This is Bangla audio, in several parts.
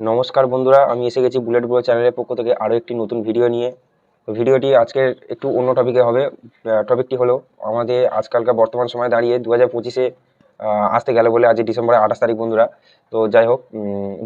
নমস্কার বন্ধুরা, আমি এসে গেছি বুলেট ব্রো চ্যানেলের পক্ষ থেকে আরও একটি নতুন ভিডিও নিয়ে। ভিডিওটি আজকের একটু অন্য টপিকে হবে। টপিকটি হলো আমাদের আজকালকার বর্তমান সময়ে দাঁড়িয়ে দু হাজার পঁচিশে আসতে গেলে বলে আজ ডিসেম্বরের আঠাশ তারিখ বন্ধুরা। তো যাই হোক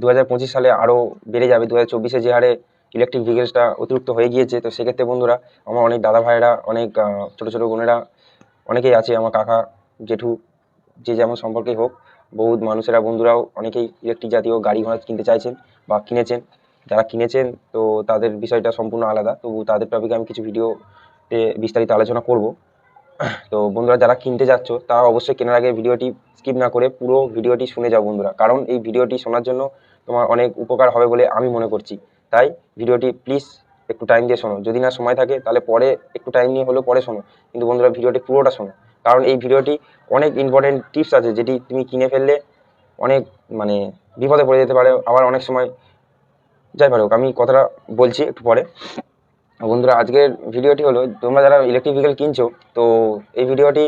দু হাজার পঁচিশ সালে আরও বেড়ে যাবে। দু হাজার চব্বিশে যে হারে ইলেকট্রিক ভেহিকেলসটা অতিরিক্ত হয়ে গিয়েছে, তো সেক্ষেত্রে বন্ধুরা, আমার অনেক দাদা ভাইয়েরা অনেক ছোটো ছোটো বোনেরা, অনেকেই আছে, আমার কাকা, জেঠু, যে যেমন সম্পর্কেই হোক বহুত মানুষেরা, বন্ধুরাও অনেকেই ইলেকট্রিক জাতীয় গাড়ি ঘোড়া কিনতে চাইছেন বা কিনেছেন। যারা কিনেছেন, তো তাদের বিষয়টা সম্পূর্ণ আলাদা। তবু তাদের টপিকে আমি কিছু ভিডিওতে বিস্তারিত আলোচনা করব। তো বন্ধুরা, যারা কিনতে যাচ্ছ, তারা অবশ্যই কেনার আগে ভিডিওটি স্কিপ না করে পুরো ভিডিওটি শুনে যাও বন্ধুরা। কারণ এই ভিডিওটি শোনার জন্য তোমার অনেক উপকার হবে বলে আমি মনে করছি। তাই ভিডিওটি প্লিজ একটু টাইম দিয়ে শোনো। যদি না সময় থাকে, তাহলে পরে একটু টাইম নিয়ে হলেও পরে শোনো। কিন্তু বন্ধুরা ভিডিওটি পুরোটা শোনো। কারণ এই ভিডিওটি অনেক ইম্পর্টেন্ট টিপস আছে যেটি তুমি কিনে ফেললে অনেক মানে বিপদে পড়ে যেতে পারে। আবার অনেক সময় যাই পারে আমি কথাটা বলছি একটু পরে। বন্ধুরা, আজকের ভিডিওটি হলো, তোমরা যারা ইলেকট্রিক ভেহিকেল কিনছো, তো এই ভিডিওটি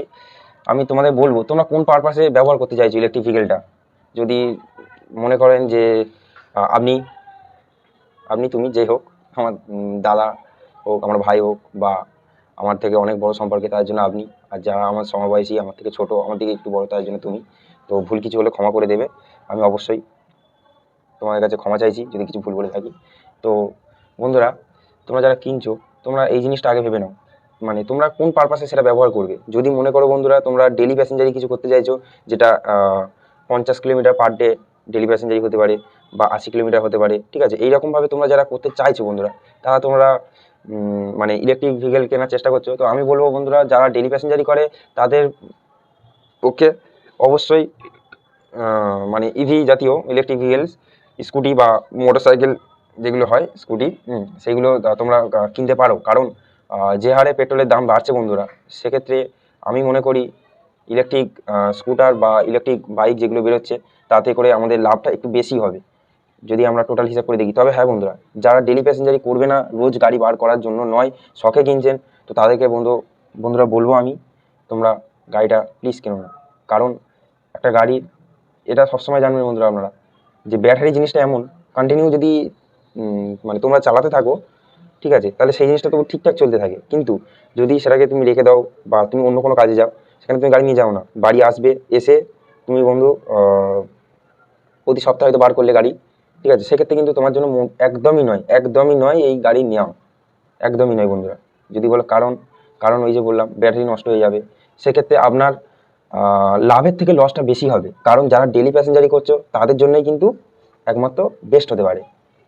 আমি তোমাদের বলব, তোমরা কোন পারপাসে ব্যবহার করতে চাইছো ইলেকট্রিক ভেহিকেলটা যদি মনে করেন যে আপনি আপনি, তুমি, যে হোক, আমার দাদা হোক, আমার ভাই হোক বা আমার থেকে অনেক বড় সম্পর্কে, তার জন্য আপনি আর যারা আমার সমবয়সী, আমার থেকে ছোট, আমার থেকে একটু বড়, তার জন্য তুমি। তো ভুল কিছু হলে ক্ষমা করে দেবে। আমি অবশ্যই তোমাদের কাছে ক্ষমা চাইছি, যদি কিছু ভুল করে থাকি। তো বন্ধুরা, তোমরা যারা কিনছো, তোমরা এই জিনিসটা আগে ভেবে নাও। মানে তোমরা কোন পারপাসে সেটা ব্যবহার করবে? যদি মনে করো বন্ধুরা, তোমরা ডেলি প্যাসেঞ্জারি কিছু করতে চাইছো, যেটা পঞ্চাশ কিলোমিটার পার ডে ডেলি প্যাসেঞ্জারি হতে পারে বা আশি কিলোমিটার হতে পারে, ঠিক আছে? এইরকমভাবে তোমরা যারা করতে চাইছো বন্ধুরা, তারা তোমরা মানে ইলেকট্রিক ভেহিকেল কেনার চেষ্টা করছ। তো আমি বলব বন্ধুরা, যারা ডেলি প্যাসেঞ্জারি করে, তাদের পক্ষে অবশ্যই মানে ইভি জাতীয় ইলেকট্রিক ভেহিকেলস স্কুটি বা মোটর সাইকেল যেগুলো হয় স্কুটি সেগুলো তোমরা কিনতে পারো। কারণ যে হারে পেট্রোলের দাম বাড়ছে বন্ধুরা, সেক্ষেত্রে আমি মনে করি ইলেকট্রিক স্কুটার বা ইলেকট্রিক বাইক যেগুলো বেরোচ্ছে, তাতে করে আমাদের লাভটা একটু বেশি হবে। যদি আমরা টোটাল হিসাব করে দেখি, তবে হ্যাঁ বন্ধুরা, যারা ডেলি প্যাসেঞ্জারি করবে না, রোজ গাড়ি বার করার জন্য নয়, শখে কিনছেন, তো তাদেরকে বন্ধু, বন্ধুরা বলব আমি, তোমরা গাড়িটা প্লিজ কেনো না। কারণ একটা গাড়ি, এটা সবসময় জানবেন বন্ধুরা আপনারা, যে ব্যাটারি জিনিসটা এমন কন্টিনিউ যদি মানে তোমরা চালাতে থাকো, ঠিক আছে, তাহলে সেই জিনিসটা তো ঠিকঠাক চলতে থাকে। কিন্তু যদি সেটাকে তুমি রেখে দাও বা তুমি অন্য কোনো কাজে যাও, সেখানে তুমি গাড়ি নিয়ে যাও না। বাড়ি আসবে, এসে তুমি বন্ধু প্রতি সপ্তাহে হয়তো বার করলে গাড়ি ঠিক আছে? সেক্ষেত্রে কিন্তু তোমার জন্য একদমই নয় একদমই নয় এই গাড়ি নেওয়া। একদমই নয় বন্ধুরা। যদি বলো কারণ কারণ ওই যে বললাম, ব্যাটারি নষ্ট হয়ে যাবে। সেক্ষেত্রে আপনার লাভের থেকে লসটা বেশি হবে। কারণ যারা ডেলি প্যাসেঞ্জারি করছ, তাদের জন্যই কিন্তু একমাত্র বেস্ট হতে পারে।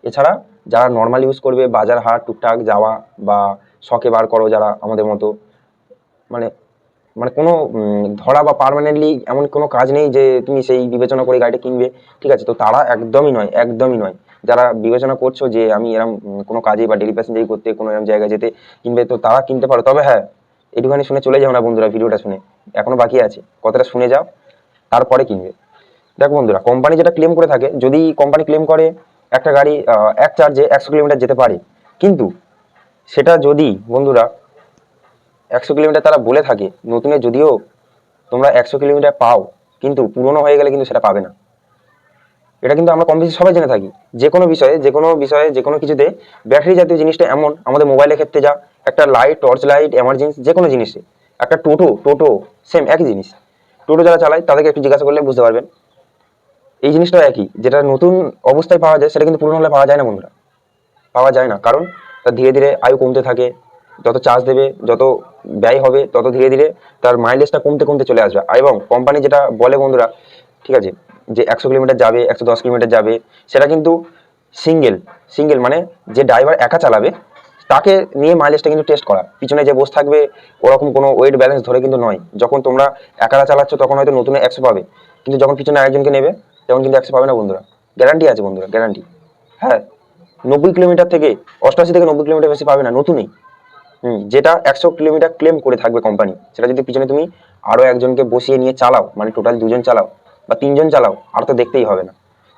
এছাড়া যারা নর্মাল ইউজ করবে, বাজার হাট, টুকটাক যাওয়া বা শখে বার করো যারা আমাদের মতো মানে মানে কোনো ধরা বা পার্মানেন্টলি এমন কোনো কাজ নেই যে তুমি সেই বিবেচনা করে গাড়িটা কিনবে, ঠিক আছে? তো তারা একদমই নয় একদমই নয়। যারা বিবেচনা করছ যে আমি এরম কোনো কাজে বা ডেলি প্যাসেঞ্জারি করতে কোনো এরম জায়গায় যেতে কিনবে, তো তারা কিনতে পারো। তবে হ্যাঁ একটুখানি শুনে চলে যাও না বন্ধুরা ভিডিওটা শুনে। এখনও বাকি আছে। কথাটা শুনে যাও, তারপরে কিনবে। দেখো বন্ধুরা কোম্পানি যেটা ক্লেম করে থাকে, যদি কোম্পানি ক্লেম করে একটা গাড়ি এক চার্জে একশো কিলোমিটার যেতে পারে, কিন্তু সেটা যদি, বন্ধুরা একশো কিলোমিটার তারা বলে থাকে নতুনে যদিও তোমরা একশো কিলোমিটার পাও, কিন্তু পুরনো হয়ে গেলে কিন্তু সেটা পাবে না। এটা কিন্তু আমরা কম বেশি সবাই জেনে থাকি। যে কোনো বিষয়ে, যে কোনো বিষয়ে, যে কোনো কিছুতে ব্যাটারি জাতীয় জিনিসটা এমন, আমাদের মোবাইলের ক্ষেত্রে যা, একটা লাইট টর্চ লাইট এমার্জেন্সি যে কোনো জিনিসে, একটা টোটো টোটো সেম একই জিনিস। টোটো যারা চালায়, তাদেরকে একটু জিজ্ঞাসা করলে বুঝতে পারবেন। এই জিনিসটাও একই, যেটা নতুন অবস্থায় পাওয়া যায়, সেটা কিন্তু পুরনো হলে পাওয়া যায় না বন্ধুরা। পাওয়া যায় না, কারণ তার ধীরে ধীরে আয়ু কমতে থাকে যত চার্জ দেবে, যত ব্যয় হবে, তত ধীরে ধীরে তার মাইলেজটা কমতে কমতে চলে আসবে। এবং কোম্পানি যেটা বলে বন্ধুরা, ঠিক আছে, যে একশো কিলোমিটার যাবে, একশো দশ কিলোমিটার যাবে, সেটা কিন্তু সিঙ্গেল সিঙ্গেল মানে যে ড্রাইভার একা চালাবে, তাকে নিয়ে মাইলেজটা কিন্তু টেস্ট করা। পিছনে যে বসে থাকবে, ওরকম কোনো ওয়েট ব্যালেন্স ধরে কিন্তু নয়। যখন তোমরা একারা চালাচ্ছ, তখন হয়তো নতুন একশো পাবে। কিন্তু যখন পিছনে আরেকজনকে নেবে, তখন কিন্তু একশো পাবে না বন্ধুরা। গ্যারান্টি আছে বন্ধুরা গ্যারান্টি হ্যাঁ নব্বই কিলোমিটার থেকে, অষ্টআশি থেকে নব্বই কিলোমিটার বেশি পাবে না, নতুনই। যেটা একশো কিলোমিটার ক্লেম করে থাকবে কোম্পানি সেটা যদি পিছনে তুমি আরও একজনকে বসিয়ে নিয়ে চালাও মানে টোটাল দুজন চালাও বা তিনজন চালাও, আর তো দেখতেই হবে না।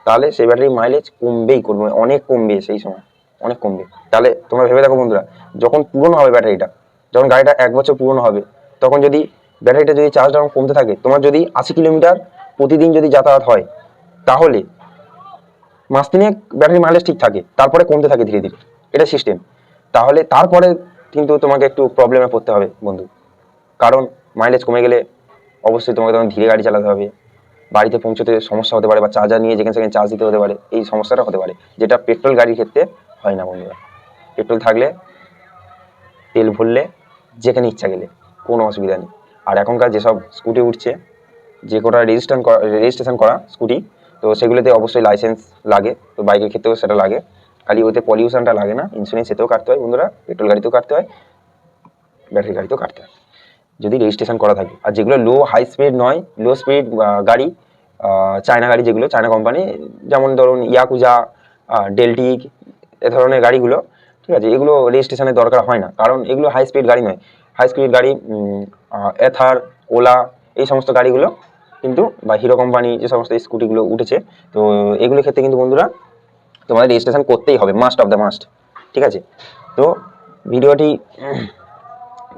তাহলে সেই ব্যাটারি মাইলেজ কমবেই করবে অনেক কমবে সেই সময়, অনেক কমবে। তাহলে তোমরা ভেবে দেখো বন্ধুরা, যখন পুরনো হবে ব্যাটারিটা যখন গাড়িটা এক বছর পুরনো হবে, তখন যদি ব্যাটারিটা যদি চার্জটা কমতে থাকে, তোমার যদি আশি কিলোমিটার প্রতিদিন যদি যাতায়াত হয়, তাহলে মাস তিনেক ব্যাটারি মাইলেজ ঠিক থাকে, তারপরে কমতে থাকে ধীরে ধীরে। এটা সিস্টেম তাহলে তারপরে কিন্তু তোমাকে একটু প্রবলেমে পড়তে হবে, বন্ধু। কারণ মাইলেজ কমে গেলে অবশ্যই তোমাকে তখন ধীরে গাড়ি চালাতে হবে। বাড়িতে পৌঁছতে সমস্যা হতে পারে বা চার্জার নিয়ে যেখানে সেখানে চার্জ দিতে হতে পারে, এই সমস্যাটা হতে পারে। যেটা পেট্রোল গাড়ির ক্ষেত্রে হয় না, বন্ধুরা। পেট্রোল থাকলে তেল ভরলে যেখানে ইচ্ছা গেলে, কোনো অসুবিধা নেই। আর এখনকার যেসব স্কুটি উঠছে, যে কটা রেজিস্ট্রেশন করা রেজিস্ট্রেশন করা স্কুটি তো সেগুলোতে অবশ্যই লাইসেন্স লাগে। তো বাইকের ক্ষেত্রেও সেটা লাগে। খালি ওতে পলিউশনটা লাগে না ইন্স্যুরেন্স এতেও কাটতে হয় বন্ধুরা পেট্রোল গাড়িতেও কাটতে হয় ব্যাটারি গাড়িতেও কাটতে হয়। যদি রেজিস্ট্রেশন করা থাকে। আর যেগুলো লো হাই স্পিড নয় লো স্পিড গাড়ি চায়না গাড়ি যেগুলো, চায়না কোম্পানি যেমন ধরুন ইয়াকুজা ডেলটিক, এ ধরনের গাড়িগুলো, ঠিক আছে, এগুলো রেজিস্ট্রেশনের দরকার হয় না। কারণ এগুলো হাই স্পিড গাড়ি নয়। হাই স্পিড গাড়ি এথার ওলা এই সমস্ত গাড়িগুলো কিন্তু বা হিরো কোম্পানি যে সমস্ত স্কুটিগুলো উঠেছে, তো এগুলোর ক্ষেত্রে কিন্তু বন্ধুরা তোমাদের রেজিস্ট্রেশন করতেই হবে মাস্ট অফ দ্য মাস্ট ঠিক আছে? তো ভিডিওটি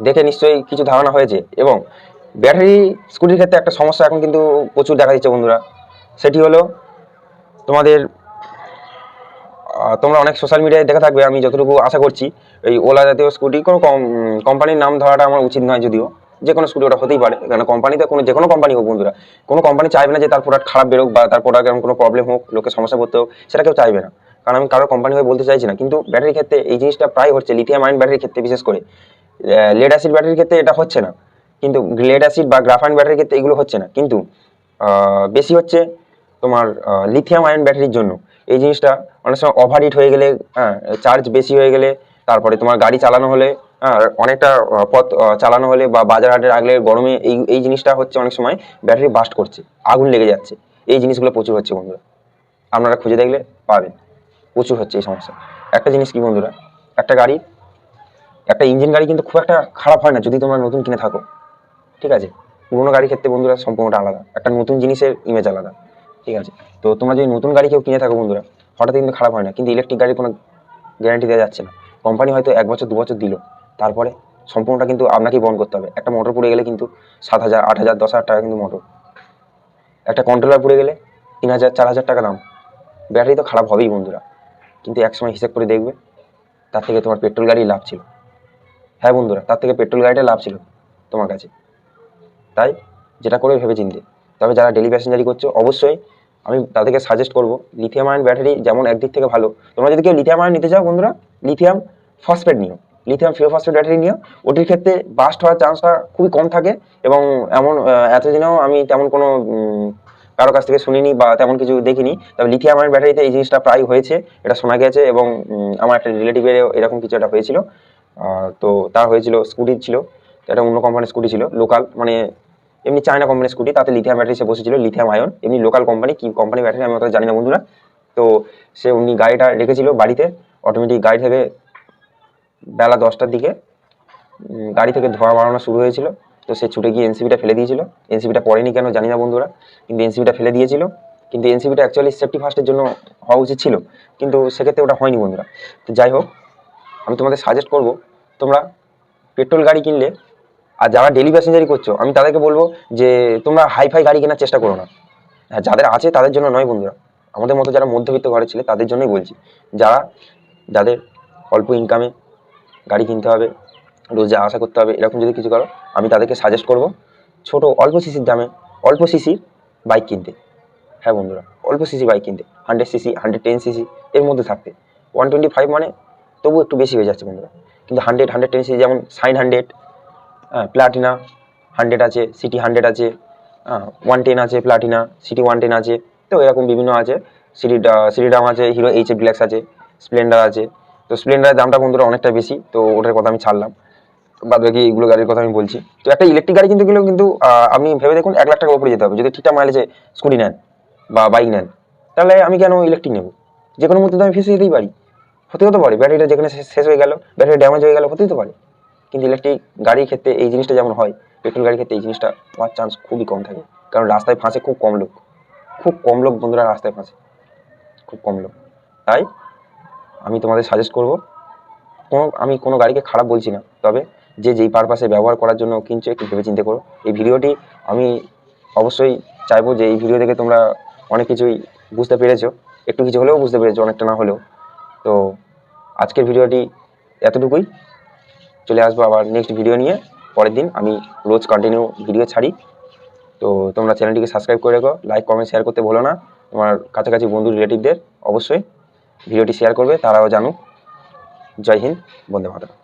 দেখে নিশ্চয়ই কিছু ধারণা হয়েছে এবং ব্যাটারি স্কুটির ক্ষেত্রে একটা সমস্যা এখন কিন্তু প্রচুর দেখা দিচ্ছে বন্ধুরা। সেটি হলো তোমাদের তোমরা অনেক সোশ্যাল মিডিয়ায় দেখে থাকবে, আমি যতটুকু আশা করছি, এই ওলা জাতীয় স্কুটি কোনো কোম্পানির নাম ধরাটা আমার উচিত নয় যদিও। যে কোনো স্কুটি ওটা হতেই পারে। কারণ কোম্পানিতে কোনো, যে কোনো কোম্পানি হোক বন্ধুরা, কোনো কোম্পানি চাইবে না যে তার প্রোডাক্ট খারাপ বেরোক বা তার প্রোডাক্ট এরকম কোনো প্রবলেম হোক লোকে সমস্যা পড়তে হোক, সেটা কেউ চাইবে না। কারণ আমি কারোর কোম্পানি হয়ে বলতে চাইছি না, কিন্তু ব্যাটারির ক্ষেত্রে এই জিনিসটা প্রায় হচ্ছে লিথিয়াম আয়ন ব্যাটারির ক্ষেত্রে বিশেষ করে। লেড অ্যাসিড ব্যাটারির ক্ষেত্রে এটা হচ্ছে না। কিন্তু লেড অ্যাসিড বা গ্রাফাইন ব্যাটারির ক্ষেত্রে এগুলো হচ্ছে না। কিন্তু বেশি হচ্ছে তোমার লিথিয়াম আয়ন ব্যাটারির জন্য। এই জিনিসটা অনেক সময় ওভার হিট হয়ে গেলে হ্যাঁ চার্জ বেশি হয়ে গেলে তারপরে তোমার গাড়ি চালানো হলে হ্যাঁ অনেকটা পথ চালানো হলে বা বাজার হাটের আগলে গরমে এই এই জিনিসটা হচ্ছে অনেক সময় ব্যাটারি বাস্ট করছে, আগুন লেগে যাচ্ছে। এই জিনিসগুলো প্রচুর হচ্ছে বন্ধুরা। আপনারা খুঁজে দেখলে পাবেন। প্রচুর হচ্ছে এই সমস্যা। একটা জিনিস কি বন্ধুরা? একটা গাড়ি, একটা ইঞ্জিন গাড়ি কিন্তু খুব একটা খারাপ হয় না যদি তোমরা নতুন কিনে থাকো। ঠিক আছে? পুরোনো গাড়ির ক্ষেত্রে বন্ধুরা সম্পূর্ণটা আলাদা। একটা নতুন জিনিসের ইমেজ আলাদা। ঠিক আছে? তো তোমরা যদি নতুন গাড়ি কেউ কিনে থাকো বন্ধুরা, হঠাৎ কিন্তু খারাপ হয় না। কিন্তু ইলেকট্রিক গাড়ির কোনো গ্যারান্টি দেওয়া যাচ্ছে না। কোম্পানি হয়তো এক বছর, দু বছর দিল। তারপরে সম্পূর্ণটা কিন্তু আপনাকেই বহন করতে হবে। একটা মোটর পুড়ে গেলে কিন্তু সাত হাজার, আট হাজার, দশ হাজার টাকা কিন্তু মোটর একটা কন্ট্রোলার পুড়ে গেলে তিন হাজার, চার হাজার টাকা দাম। ব্যাটারি তো খারাপ হবেই বন্ধুরা। কিন্তু একসময় হিসেব করে দেখবে, তার থেকে তোমার পেট্রোল গাড়ি লাভ ছিল। হ্যাঁ বন্ধুরা, তার থেকে পেট্রোল গাড়িটা লাভ ছিল তোমার কাছে। তাই যেটা করে ভেবে চিনতে তবে যারা ডেলি প্যাসেঞ্জারি করছ, অবশ্যই আমি তাদেরকে সাজেস্ট করব। লিথিয়াম আয়ন ব্যাটারি যেমন একদিক থেকে ভালো। তোমরা যদি কেউ লিথিয়াম আয়ন নিতে চাও বন্ধুরা লিথিয়াম ফসফেট নিও। লিথিয়াম ফিও ফসফেট ব্যাটারি নিও। ওটির ক্ষেত্রে বাস্ট হওয়ার চান্সটা খুবই কম থাকে এবং এমন এতদিনেও আমি তেমন কোনো কারও কাছ থেকে শুনিনি বা তেমন কিছু দেখিনি। তবে লিথিয়াম আয়ন ব্যাটারিতে এই জিনিসটা প্রায় হয়েছে, এটা শোনা গেছে এবং আমার একটা রিলেটিভের এরকম কিছু একটা হয়েছিল। তো তার হয়েছিল স্কুটি ছিল। এটা অন্য কোম্পানির স্কুটি ছিল লোকাল মানে এমনি চায়না কোম্পানির স্কুটি তাতে লিথিয়াম ব্যাটারি সে বসেছিল লিথিয়াম আয়ন এমনি লোকাল কোম্পানি কি কোম্পানি ব্যাটারি আমি অতটা জানি না বন্ধুরা। তো সে উনি গাড়িটা রেখেছিল বাড়িতে অটোমেটিক গাড়ি থেকে বেলা দশটার দিকে গাড়ি থেকে ধোঁয়া বাড়ানো শুরু হয়েছিল। তো সে ছুটে গিয়ে এনসিবিটা ফেলে দিয়েছিল। এনসিবিটা পড়েনি কেন জানি না বন্ধুরা, কিন্তু এনসিবিটা ফেলে দিয়েছিল। কিন্তু এনসিবিটা অ্যাকচুয়ালি সেফটি ফার্স্টের জন্য হওয়া উচিত ছিল, কিন্তু সেক্ষেত্রে ওটা হয়নি বন্ধুরা। তো যাই হোক, আমি তোমাদের সাজেস্ট করব, তোমরা পেট্রোল গাড়ি কিনলে আর যারা ডেলি প্যাসেঞ্জারি করছ, আমি তাদেরকে বলব যে তোমরা হাইফাই গাড়ি কেনার চেষ্টা করো না। হ্যাঁ যাদের আছে তাদের জন্য নয় বন্ধুরা। আমাদের মতো যারা মধ্যবিত্ত ঘরে ছিল, তাদের জন্যই বলছি। যারা, যাদের অল্প ইনকামে গাড়ি কিনতে হবে, রোজ যা আশা করতে হবে, এরকম যদি কিছু করো, আমি তাদেরকে সাজেস্ট করব ছোট অল্প সিসির দামে অল্প সিসির বাইক কিনতে। হ্যাঁ বন্ধুরা, অল্প সিসি বাইক কিনতে। Hundred CC hundred ten CC এর মধ্যে থাকতে। ওয়ান টোয়েন্টি ফাইভ মানে তবু একটু বেশি হয়ে যাচ্ছে বন্ধুরা। কিন্তু হান্ড্রেড হান্ড্রেড টেন সিসি যেমন সাইন হান্ড্রেড প্লাটিনা হান্ড্রেড আছে সিটি হান্ড্রেড আছে ওয়ান টেন আছে প্লাটিনা সিটি ওয়ান টেন আছে, তো এরকম বিভিন্ন আছে। সিটি সিটি ডাম আছে হিরো এইচ এফ ডিলাক্স আছে স্প্লেন্ডার আছে। তো স্প্লেন্ডারের দামটা বন্ধুরা অনেকটা বেশি, তো ওটার কথা আমি ছাড়লাম। বাদ বাকি এইগুলো গাড়ির কথা আমি বলছি। তো একটা ইলেকট্রিক গাড়ি কিন্তু গেলেও কিন্তু আপনি ভেবে দেখুন এক লাখ টাকা উপরে যেতে হবে। যদি ঠিকঠাক মাইলেজে স্কুটি নেন বা বাইক নেন, তাহলে আমি কেন ইলেকট্রিক নেব? যে কোনো মুহূর্তে তো আমি ফেসে যেতেই পারি। হতে হতে পারে। ব্যাটারিটা যেখানে শেষ হয়ে গেল ব্যাটারি ড্যামেজ হয়ে গেল, হতেই তো পারে। কিন্তু ইলেকট্রিক গাড়ির ক্ষেত্রে এই জিনিসটা যেমন হয় পেট্রোল গাড়ির ক্ষেত্রে এই জিনিসটা হওয়ার চান্স খুবই কম থাকে। কারণ রাস্তায় ফাঁসে খুব কম লোক। খুব কম লোক বন্ধুরা রাস্তায় ফাঁসে। খুব কম লোক। তাই আমি তোমাদের সাজেস্ট করব, কোনো, আমি কোনো গাড়িকে খারাপ বলছি না। তবে যে যেই পারপাসে ব্যবহার করার জন্য কিনছো, একটু ভেবে চিন্তে করো। এই ভিডিওটি আমি অবশ্যই চাইব যে এই ভিডিও থেকে তোমরা অনেক কিছুই বুঝতে পেরেছ। একটু কিছু হলেও বুঝতে পেরেছ, অনেকটা না হলেও। তো আজকের ভিডিওটি এতটুকুই। চলে আসব আবার নেক্সট ভিডিও নিয়ে। পরের দিন আমি রোজ কন্টিনিউ ভিডিও ছাড়ি। তো তোমরা চ্যানেলটিকে সাবস্ক্রাইব করে রেখো লাইক কমেন্ট শেয়ার করতে বলো না। তোমার কাছাকাছি বন্ধু রিলেটিভদের অবশ্যই ভিডিওটি শেয়ার করবে, তারাও জানুক। জয় হিন্দ, বন্দে মাতরম।